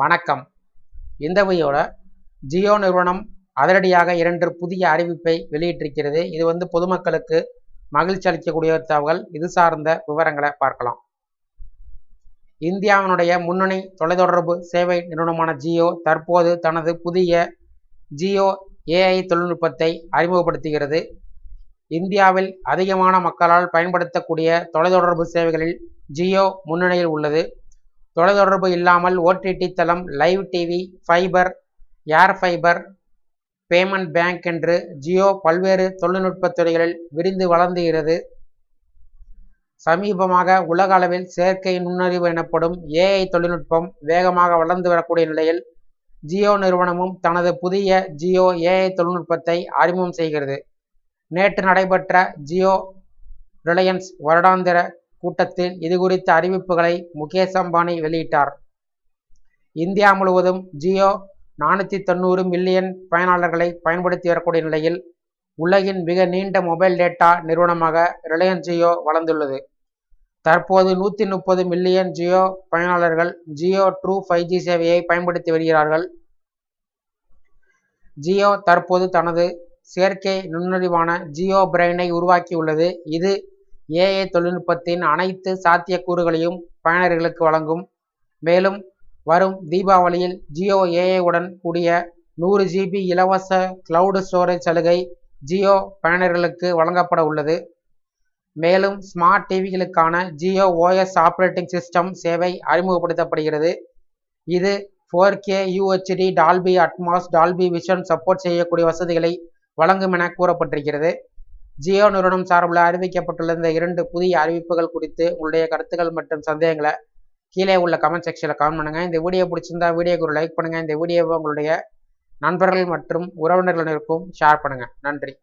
வணக்கம். இந்த ஜியோ நிறுவனம் அதிரடியாக இரண்டு புதிய அறிவிப்பை வெளியிட்டிருக்கிறது. இது வந்து பொதுமக்களுக்கு மகிழ்ச்சி அளிக்கக்கூடிய தகவல். இது சார்ந்த விவரங்களை பார்க்கலாம். இந்தியாவினுடைய முன்னணி தொலைத்தொடர்பு சேவை நிறுவனமான ஜியோ தற்போது தனது புதிய ஜியோ ஏஐ தொழில்நுட்பத்தை அறிமுகப்படுத்துகிறது. இந்தியாவில் அதிகமான மக்களால் பயன்படுத்தக்கூடிய தொலைத்தொடர்பு சேவைகளில் ஜியோ முன்னணியில் உள்ளது. தொலைத்தொடர்பு இல்லாமல் ஓடிடி தளம் live TV fibre air fibre payment bank என்று ஜியோ பல்வேறு தொழில்நுட்ப துறைகளில் விரிந்து வளர்ந்துகிறது சமீபமாக உலக அளவில் செயற்கை நுண்ணறிவு எனப்படும் ஏஐ தொழில்நுட்பம் வேகமாக வளர்ந்து வரக்கூடிய நிலையில் ஜியோ நிறுவனமும் தனது புதிய ஜியோ ஏஐ தொழில்நுட்பத்தை அறிமுகம் செய்கிறது. நேற்று நடைபெற்ற ஜியோ ரிலையன்ஸ் வருடாந்திர கூட்டத்தில் இது குறித்த அறிவிப்புகளை முகேஷ் அம்பானி வெளியிட்டார். இந்தியா முழுவதும் ஜியோ நானூற்றி தொண்ணூறு மில்லியன் பயனாளர்களை பயன்படுத்தி வரக்கூடிய நிலையில் உலகின் மிக நீண்ட மொபைல் டேட்டா நிறுவனமாக ரிலையன்ஸ் ஜியோ வளர்ந்துள்ளது. தற்போது நூற்றி முப்பது மில்லியன் ஜியோ பயனாளர்கள் ஜியோ ட்ரூ ஃபைவ் ஜி சேவையை பயன்படுத்தி வருகிறார்கள். ஜியோ தற்போது தனது செயற்கை நுண்ணறிவான ஜியோ பிரெயினை உருவாக்கியுள்ளது. இது ஏஐ தொழில்நுட்பத்தின் அனைத்து சாத்தியக்கூறுகளையும் பயனர்களுக்கு வழங்கும். மேலும் வரும் தீபாவளியில் ஜியோ ஏஐ உடன் கூடிய நூறு ஜிபி இலவச கிளவுட் ஸ்டோரேஜ் சலுகை ஜியோ பயனர்களுக்கு வழங்கப்பட உள்ளது. மேலும் ஸ்மார்ட் டிவிகளுக்கான ஜியோ ஓஎஸ் ஆப்ரேட்டிங் சிஸ்டம் சேவை அறிமுகப்படுத்தப்படுகிறது. இது four K UHD Dolby Atmos Dolby vision support செய்யக்கூடிய வசதிகளை வழங்கும் என கூறப்பட்டிருக்கிறது. ஜியோ நிறுவனம் சார்பில் அறிவிக்கப்பட்டுள்ள இந்த இரண்டு புதிய அறிவிப்புகள் குறித்து உங்களுடைய கருத்துக்கள் மற்றும் சந்தேகங்களை கீழே உள்ள கமெண்ட் செக்ஷனில் கமெண்ட் பண்ணுங்கள் இந்த வீடியோ பிடிச்சிருந்தா வீடியோக்கு ஒரு லைக் பண்ணுங்கள் இந்த வீடியோவை உங்களுடைய நண்பர்கள் மற்றும் உறவினர்களுக்கும் ஷேர் பண்ணுங்கள் நன்றி.